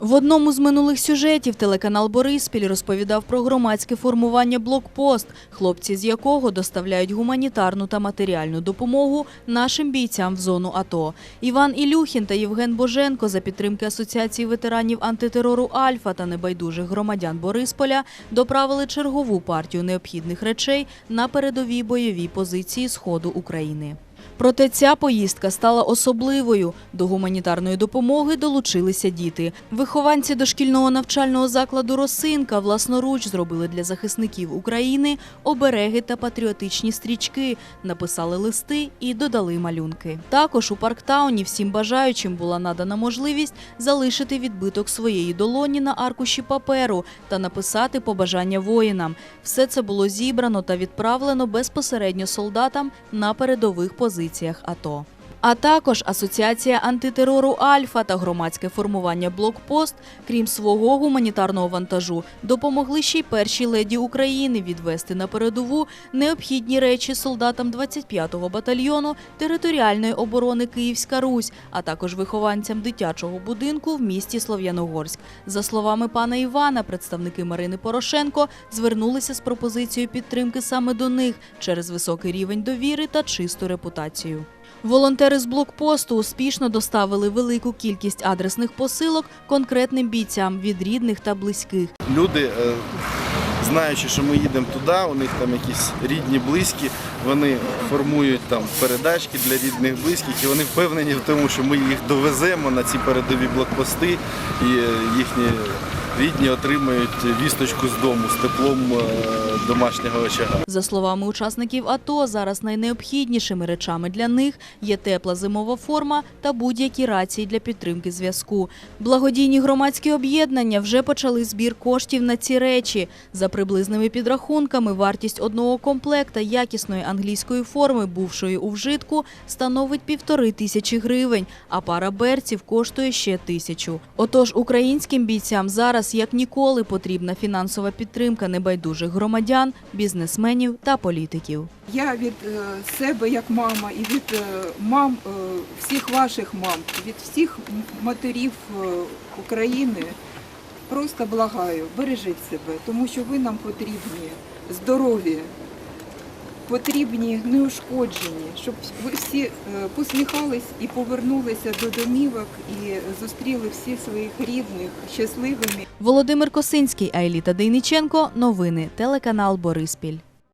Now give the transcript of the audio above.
В одному з минулих сюжетів телеканал Бориспіль розповідав про громадське формування «Блокпост», хлопці з якого доставляють гуманітарну та матеріальну допомогу нашим бійцям в зону АТО. Іван Ілюхін та Євген Боженко за підтримки Асоціації ветеранів антитерору «Альфа» та небайдужих громадян Борисполя доправили чергову партію необхідних речей на передові бойові позиції Сходу України. Проте ця поїздка стала особливою. До гуманітарної допомоги долучилися діти. Вихованці дошкільного навчального закладу Росинка власноруч зробили для захисників України обереги та патріотичні стрічки, написали листи і додали малюнки. Також у Парктауні всім бажаючим була надана можливість залишити відбиток своєї долоні на аркуші паперу та написати побажання воїнам. Все це було зібрано та відправлено безпосередньо солдатам на передових позиціях АТО. А також Асоціація антитерору Альфа та громадське формування Блокпост, крім свого гуманітарного вантажу, допомогли ще й першій леді України відвести на передову необхідні речі солдатам 25-го батальйону територіальної оборони Київська Русь, а також вихованцям дитячого будинку в місті Слов'яногорськ. За словами пана Івана, представники Марини Порошенко звернулися з пропозицією підтримки саме до них через високий рівень довіри та чисту репутацію. Волонтери з блокпосту успішно доставили велику кількість адресних посилок конкретним бійцям від рідних та близьких. Люди, е, знаючи, що ми їдемо туди, у них там якісь рідні, близькі, вони формують там передачки для рідних, близьких, і вони впевнені в тому, що ми їх довеземо на ці передові блокпости, і е, їхні рідні отримають вісточку з дому з теплом е, домашнього очага. За словами учасників АТО, зараз найнеобхіднішими речами для них є тепла зимова форма та будь-які рації для підтримки зв'язку. Благодійні громадські об'єднання вже почали збір коштів на ці речі. За приблизними підрахунками, вартість одного комплекта якісної англійської форми, бувшої у вжитку, становить півтори тисячі гривень, а пара берців коштує ще тисячу. Отож, українським бійцям зараз як ніколи потрібна фінансова підтримка небайдужих громадян, бізнесменів та політиків. Я від е, себе як мама і від е, мам е, всіх ваших мам, від всіх матерів України просто благаю, бережіть себе, тому що ви нам потрібні здорові, потрібні неушкоджені, щоб ви всі е, посміхались і повернулися до домівок і зустріли всіх своїх рідних щасливими. Володимир Косинський, Айліта Дейниченко. Новини. Телеканал Бориспіль.